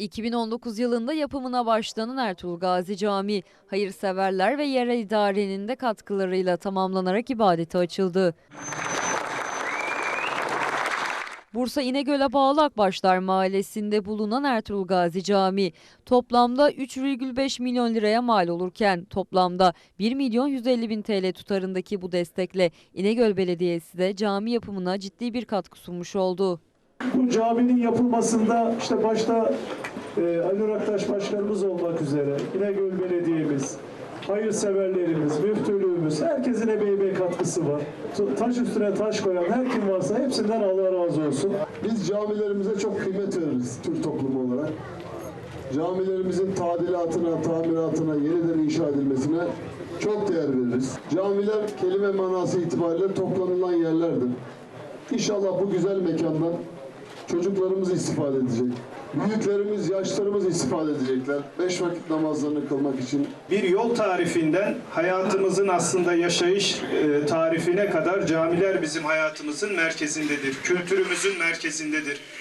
2019 yılında yapımına başlanan Ertuğrul Gazi Camii, hayırseverler ve yerel idarenin de katkılarıyla tamamlanarak ibadete açıldı. Bursa İnegöl'e bağlı Akbaşlar Mahallesi'nde bulunan Ertuğrul Gazi Camii toplamda 3,5 milyon liraya mal olurken toplamda 1 milyon 150 bin TL tutarındaki bu destekle İnegöl Belediyesi de cami yapımına ciddi bir katkı sunmuş oldu. Bu caminin yapılmasında işte başta e, Ali Raktaş Başkanımız olmak üzere İnegöl Belediye'miz, hayırseverlerimiz, müftülüğümüz, herkesin emeği katkısı var. Ta- Taş üstüne taş koyan her kim varsa hepsinden Allah razı olsun. Biz camilerimize çok kıymet veririz Türk toplumu olarak. Camilerimizin tadilatına, tamiratına, yeniden inşa edilmesine çok değer veririz. Camiler kelime manası itibariyle toplanılan yerlerdir. İnşallah bu güzel mekandan çocuklarımız istifade edecek. Büyüklerimiz, yaşlarımız istifade edecekler. Beş vakit namazlarını kılmak için bir yol tarifinden hayatımızın aslında yaşayış e, tarifine kadar camiler bizim hayatımızın merkezindedir. Kültürümüzün merkezindedir.